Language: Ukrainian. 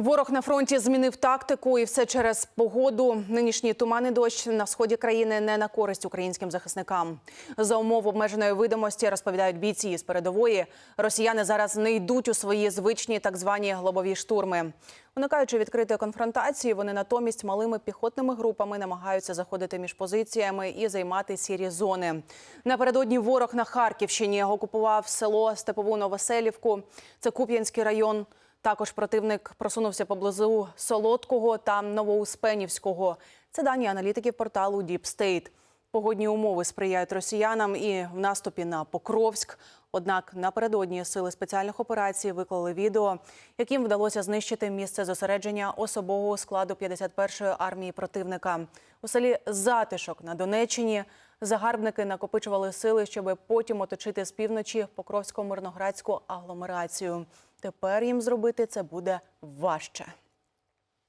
Ворог на фронті змінив тактику, і все через погоду. Нинішній туман і дощ на сході країни не на користь українським захисникам. За умов обмеженої видимості розповідають бійці з передової. Росіяни зараз не йдуть у свої звичні так звані глобові штурми. Уникаючи відкритої конфронтації, вони натомість малими піхотними групами намагаються заходити між позиціями і займати сірі зони. Напередодні ворог на Харківщині окупував село Степову Новоселівку. Це Куп'янський район. Також противник просунувся поблизу Солодкого та Новоуспенівського. Це дані аналітиків порталу Deep State. Погодні умови сприяють росіянам і в наступі на Покровськ. Однак напередодні сили спеціальних операцій виклали відео, яким вдалося знищити місце зосередження особового складу 51-ї армії противника. У селі Затишок на Донеччині загарбники накопичували сили, щоб потім оточити з півночі Покровсько-Мирноградську агломерацію. Тепер їм зробити це буде важче.